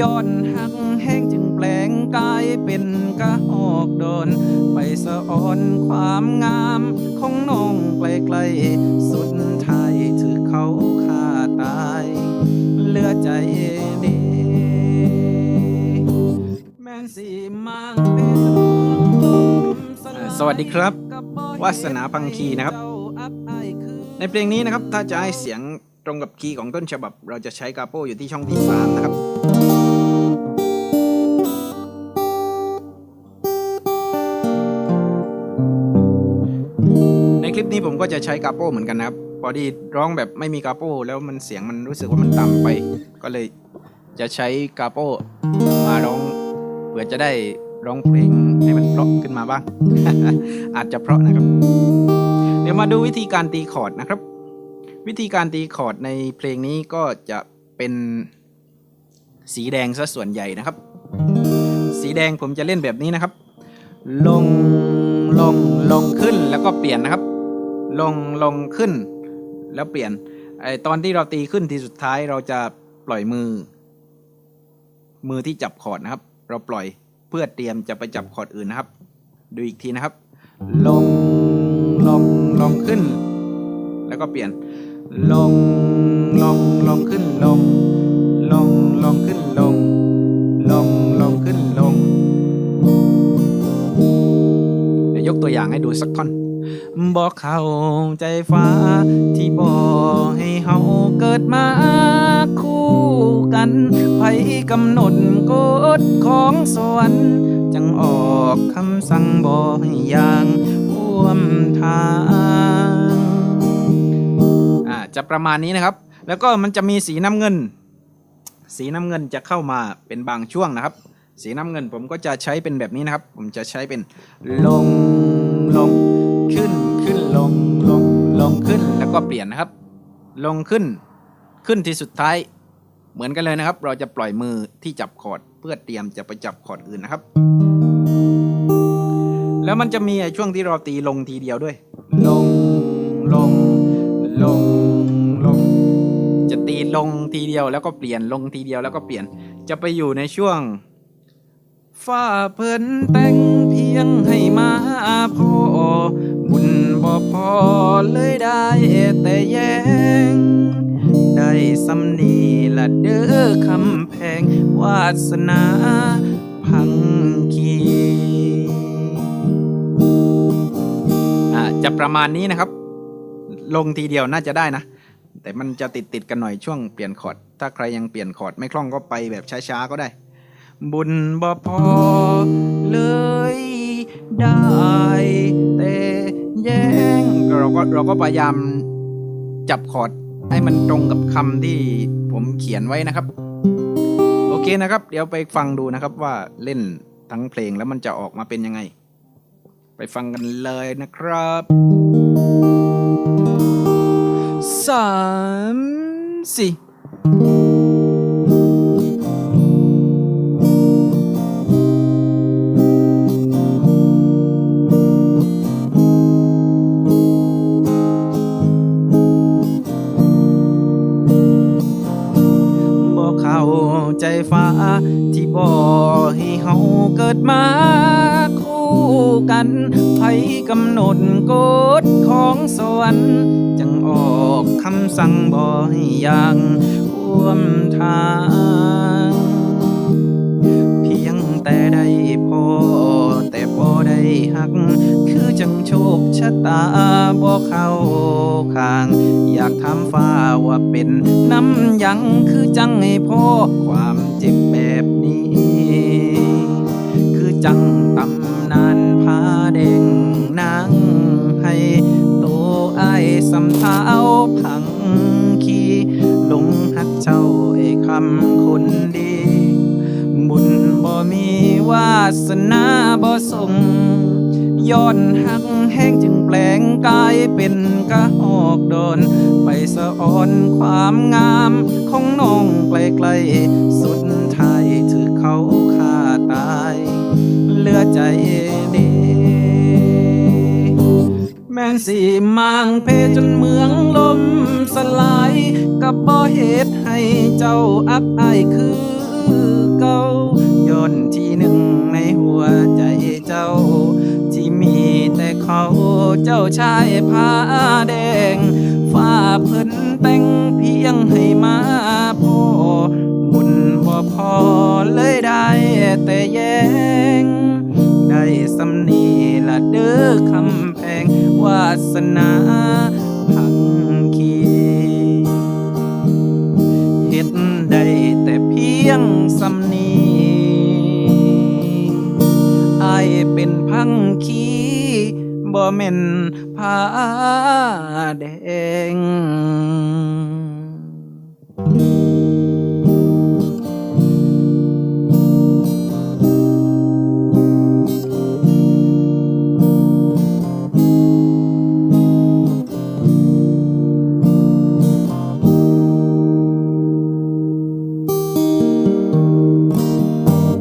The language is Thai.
ย้อนหักแห้งจึงแปลงกายเป็นกะหอกโดนไปสะออนความงามของน้องไกลๆสุดท้ายถือเขาฆ่าตาย เหลือใจเดี แม่นสีมังเป็นสวัสดีครับ วาสนาพังคีนะครับ ในเพลงนี้นะครับถ้าจะให้เสียง ตรงกับคีย์ของต้นฉบับ เราจะใช้กาโปอยู่ที่ช่องที่ 3 นะครับ ในคลิปนี้ผมก็จะใช้กาโปเหมือนกันนะครับ พอดีร้องแบบไม่มีกาโปแล้วมันเสียงมันรู้สึกว่ามันต่ำไป ก็เลยจะใช้กาโปมาร้องเพื่อจะได้ร้องเพลงให้มันเพราะขึ้นมาบ้าง อาจจะเพราะนะครับ เดี๋ยวมาดูวิธีการตีคอร์ดนะครับ วิธีการตีคอร์ดในเพลงนี้ก็จะเป็นสีแดงซะส่วนใหญ่นะครับ สีแดงผมจะเล่นแบบนี้นะครับ ลงลงลงขึ้นแล้วก็เปลี่ยนนะครับ ลงลงขึ้น แล้วเปลี่ยนไอตอนที่เราตีขึ้นทีสุดท้ายเราจะปล่อยมือ มือที่จับคอร์ดนะครับ เราปล่อยเพื่อเตรียมจะไปจับคอร์ดอื่นนะครับ ดูอีกทีนะครับ ลงลงลงขึ้น แล้วก็เปลี่ยน ลงลงลงขึ้นลง ลงลงขึ้นลง ลงลงขึ้นลงเดี๋ยวยกตัวอย่างให้ดูสักท่อนบอกเข้าใจฟ้าที่บอกให้เฮาเกิดมาคู่กันไผกำหนดกฎของสวรรค์จังออกคำสั่งบอกให้ย่างร่วมทางอ่า จะประมาณนี้นะครับ แล้วก็มันจะมีสีน้ำเงิน สีน้ำเงินจะเข้ามาเป็นบางช่วงนะครับ สีน้ำเงินผมก็จะใช้เป็นแบบนี้นะครับ ผมจะใช้เป็นลงลงขึ้นขึ้นลงลงลงขึ้นแล้วก็เปลี่ยนนะครับ ลงขึ้นขึ้นที่สุดท้ายเหมือนกันเลยนะครับ เราจะปล่อยมือที่จับคอร์ดเพื่อเตรียมจะไปจับคอร์ดอื่นนะครับ แล้วมันจะมีไอ้ช่วงที่เราตีลงทีเดียวด้วย ลงลง ลงลง จะตีลงทีเดียวแล้วก็เปลี่ยนลงทีเดียวแล้วก็เปลี่ยน จะไปอยู่ในช่วงฟ้าเพิ่นแต่งเพียงให้มาพอบุญบ่พอเลยได้แต่แยง ได้สำนีละเด้อคำแพง วาสนาพังคีอะจะประมาณนี้นะครับ ลงทีเดียวน่าจะได้นะ แต่มันจะติดติดๆกันหน่อยช่วงเปลี่ยนคอร์ด ถ้าใครยังเปลี่ยนคอร์ดไม่คล่องก็ไปแบบช้าๆก็ได้ บุญบ่พอเลยได้แต่แย่งเราก็เราก็พยายามจับคอร์ดให้มันตรงกับคำที่ผมเขียนไว้นะครับ โอเคนะครับ เดี๋ยวไปฟังดูนะครับว่าเล่นทั้งเพลงแล้วมันจะออกมาเป็นยังไง ไปฟังกันเลยนะครับ สี่บอกเข้าใจฟ้าที่บอกให้เฮาเกิดมา กันไผกำหนดกฎของสวรรค์จังออกคำสั่งบอกให้ย่างร่วมทาง เพียงแต่ได้พอแต่พอได้หัก คือจังโชคชะตาบอกเข้าข้าง อยากถามฟ้าว่าเป็นน้ำยังคือจังให้พ่อความเจ็บแบบนี้ คือจังตำานพาเด้งนางให้โตไอ้ายสำเท้าพังขี้ลงหักเจ้าไอ้คำคนดี บุญบ่มีวาสนาบ่ส่งย้อนหักแห้งจึงแปลงกายเป็นกะหอกโดนไปสะออนความงามของน้องไกลๆสุดท้ายถือเขา เหลือใจเดี แม่สีมางเพจนเมืองลมสลายกับบ่เหตุให้เจ้าอับอายคือเก่าย้อนที่หนึ่งในหัวใจเจ้า ที่มีแต่เขาเจ้าชายผ้าแดงฝ้าเพิ่นแต่งเพียงให้มาพอบุญบ่พอเลยได้ สนาพังคีเห็ดใดแต่เพียงสำนีอายเป็นพังคีบ่แม่นผ้าแดง